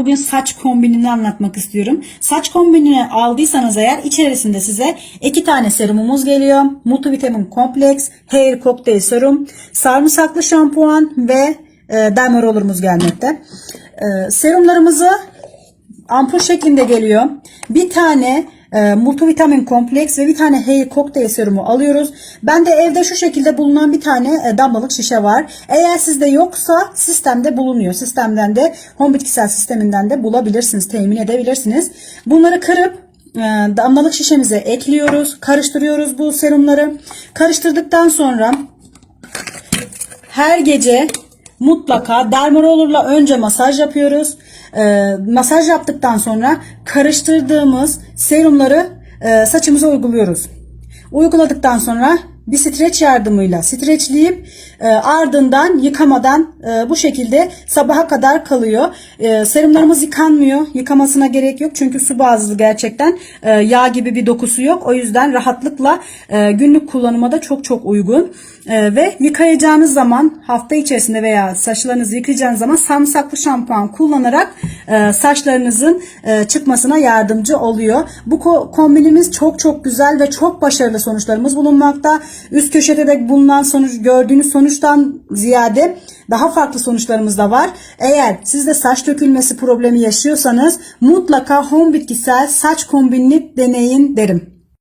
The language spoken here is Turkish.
Bugün saç kombinini anlatmak istiyorum. Saç kombinini aldıysanız eğer içerisinde size iki tane serumumuz geliyor. Multivitamin kompleks, hair cocktail serum, sarımsaklı şampuan ve e, derma roller'ımız gelmekte. E, serumlarımızı ampul şeklinde geliyor. Bir tane e, multivitamin kompleks ve bir tane hair cocktail serumu alıyoruz. Ben de evde şu şekilde bulunan bir tane e, damlalık şişe var. Eğer sizde yoksa sistemde bulunuyor. Sistemden de home bitkisel sisteminden de bulabilirsiniz, temin edebilirsiniz. Bunları kırıp e, damlalık şişemize ekliyoruz. Karıştırıyoruz bu serumları. Karıştırdıktan sonra her gece mutlaka dermarolurla önce masaj yapıyoruz. Ee, masaj yaptıktan sonra karıştırdığımız serumları e, saçımıza uyguluyoruz. Uyguladıktan sonra bir streç yardımıyla streçleyip e, ardından yıkamadan e, bu şekilde sabaha kadar kalıyor. E, serumlarımız yıkanmıyor. Yıkamasına gerek yok. Çünkü su bazlı gerçekten e, yağ gibi bir dokusu yok. O yüzden rahatlıkla e, günlük kullanıma da çok çok uygun. E, ve yıkayacağınız zaman hafta içerisinde veya saçlarınızı yıkayacağınız zaman sarımsaklı şampuan kullanarak e, saçlarınızın e, çıkmasına yardımcı oluyor. Bu ko- kombinimiz çok çok güzel ve çok başarılı sonuçlarımız bulunmakta. Üst köşede de bulunan sonuç gördüğünüz sonuçtan ziyade daha farklı sonuçlarımız da var. Eğer siz de saç dökülmesi problemi yaşıyorsanız mutlaka home bitkisel saç kombinini deneyin derim.